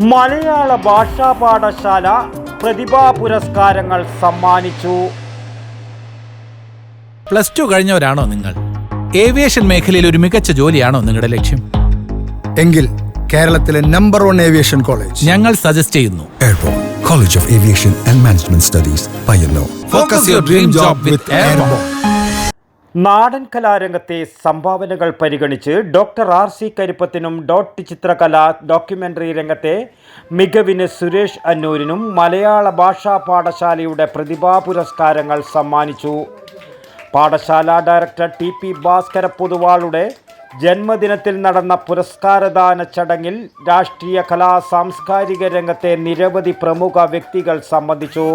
മലയാള ഭാഷാ പാഠശാല പ്രതിഭാ പുരസ്കാരങ്ങൾ സമ്മാനിച്ചു. പ്ലസ് ടു കഴിഞ്ഞവരാണോ നിങ്ങൾ? ഏവിയേഷൻ മേഖലയിൽ ഒരു മികച്ച ജോലിയാണോ നിങ്ങളുടെ ലക്ഷ്യം? എങ്കിൽ കേരളത്തിലെ നമ്പർ വൺ ഏവിയേഷൻ കോളേജ് ഞങ്ങൾ സജസ്റ്റ് ചെയ്യുന്നു. Airport College of Aviation and Management Studies, Payyanur. Focus your dream job with Airborne. നാടൻ കലാരംഗത്തെ സംഭാവനകൾ പരിഗണിച്ച് ഡോക്ടർ ആർ സി കരിപ്പത്തിനും ഡോട്ട് ചിത്രകല ഡോക്യുമെന്ററി രംഗത്തെ മികവിന് സുരേഷ് അന്നൂരിനും മലയാള ഭാഷാ പാഠശാലയുടെ പ്രതിഭാ പുരസ്കാരങ്ങൾ സമ്മാനിച്ചു. പാഠശാല ഡയറക്ടർ ടി പി ഭാസ്കര പൊതുവാളുടെ ജന്മദിനത്തിൽ നടന്ന പുരസ്കാരദാന ചടങ്ങിൽ രാഷ്ട്രീയ കലാ സാംസ്കാരിക രംഗത്തെ നിരവധി പ്രമുഖ വ്യക്തികൾ സംബന്ധിച്ചു.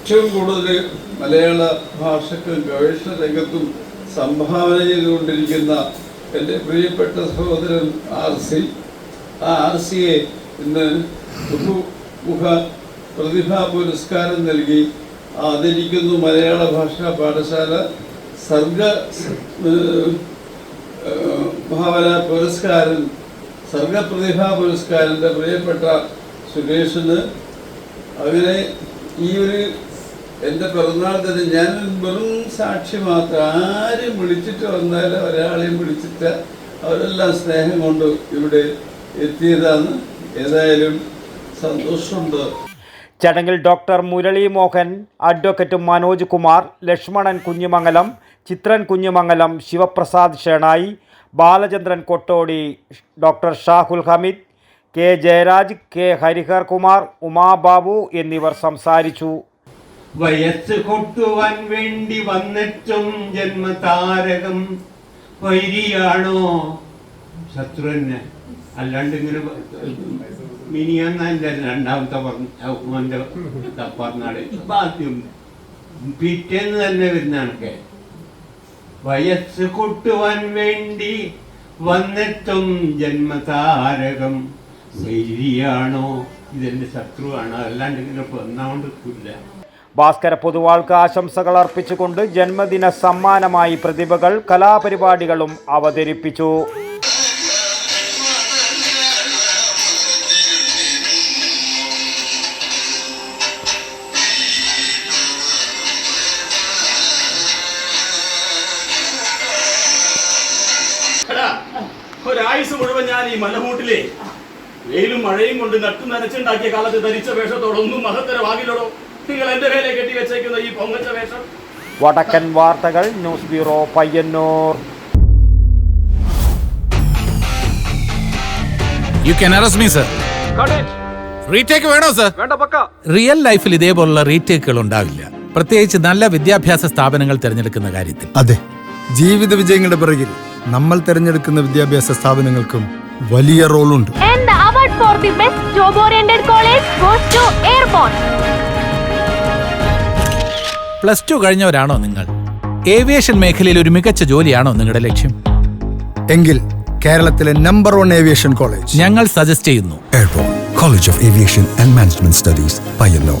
ഏറ്റവും കൂടുതൽ മലയാള ഭാഷയ്ക്ക് ഗവേഷണ രംഗത്തും സംഭാവന ചെയ്തുകൊണ്ടിരിക്കുന്ന എന്റെ പ്രിയപ്പെട്ട സഹോദരൻ ആർ സി. ആ ആർ സിയെ ഇന്ന് ബഹുമുഖ പ്രതിഭാ പുരസ്കാരം നൽകി ആദരിക്കുന്നു മലയാള ഭാഷാ പാഠശാല സർഗ ഭാവന പുരസ്കാരൻ സർഗപ്രതിഭാ പുരസ്കാരന്റെ പ്രിയപ്പെട്ട സുരേഷിന് അങ്ങനെ ഈ ഒരു എന്റെ പിറന്നാൾ തന്നെ ഞാൻ വെറും സാക്ഷി മാത്രം. ആരും വിളിച്ചിട്ട് വന്നാലും ഒരാളെയും വിളിച്ചിട്ട് അവരെല്ലാം സ്നേഹം കൊണ്ട് ഇവിടെ എത്തിയതാണ്. ഏതായാലും സന്തോഷമുണ്ട്. ചടങ്ങിൽ doctor Murali Mohan advocate Manoj Kumar Lakshmanan Kunhimangalam Chithran Kunhimangalam Sivaprasad Shenoy Balachandran Kottodi doctor Shahul Hameed K Jayaraj K Harihar Kumar Umababu എന്നിവർ സംസാരിച്ചു. വയസ്സ് കൊട്ടുവാൻ വേണ്ടി വന്നിട്ടും ജന്മതാരകം വൈരിയാണോ? ശത്രുവിന് അല്ലാണ്ട് ഇങ്ങനെ മിനിയാന്ന എന്റെ രണ്ടാമത്തെ പറഞ്ഞ പറഞ്ഞാട് ഇപ്പം ആദ്യം പിറ്റേന്ന് തന്നെ വരുന്നതാണ് കണക്കെ വയസ്സ് കൂട്ടുവാൻ വേണ്ടി വന്നിട്ടും ജന്മതാരകം. ശരിയാണോ ഇതെന്റെ ശത്രുവാണോ. അല്ലാണ്ട് ഇങ്ങനെ ഒന്നാമത് ഭാസ്കര പൊതുവാൾക്ക് ആശംസകൾ അർപ്പിച്ചുകൊണ്ട് ജന്മദിന സമ്മാനമായി പ്രതിഭകൾ കലാപരിപാടികളും അവതരിപ്പിച്ചു. ഒരായുസ് മുഴുവൻ ഞാൻ ഈ മലമൂട്ടിലെ വെയിലും മഴയും കൊണ്ട് നട്ടു നനച്ചുണ്ടാക്കിയ കാലത്ത് ധരിച്ച വേഷത്തോടൊന്നും മഹത്തരമാകില്ലടോ നിങ്ങൾ എന്റെ മേലെ കെട്ടി വെച്ചേക്കുന്ന ഈ പൊങ്ങച്ച വേഷം. വടക്കൻ വാർത്തകൾ news bureau Payyanur. You can arrest me sir retake വേണോ സർ റിയൽ ലൈഫിൽ ഇതേപോലുള്ള റീടേക്കുകൾ ഉണ്ടാവില്ല. പ്രത്യേകിച്ച് നല്ല വിദ്യാഭ്യാസ സ്ഥാപനങ്ങൾ തിരഞ്ഞെടുക്കുന്ന കാര്യത്തിൽ. അതെ. ജീവിത വിജയങ്ങളുടെ പിറകിൽ നമ്മൾ തിരഞ്ഞെടുക്കുന്ന വിദ്യാഭ്യാസ സ്ഥാപനങ്ങൾക്കും വലിയ റോളുണ്ട്. And the award for the best job oriented college goes to Airborne. Plus two കഴിഞ്ഞവരാണോ നിങ്ങൾ? ഏവിയേഷൻ മേഖലയിൽ ഒരു മികച്ച ജോലിയാണോ നിങ്ങളുടെ ലക്ഷ്യം? എങ്കിൽ കേരളത്തിലെ നമ്പർ വൺ ഏവിയേഷൻ കോളേജ് ഞങ്ങൾ സജസ്റ്റ് ചെയ്യുന്നു. Airport college of aviation and management studies Payyanur.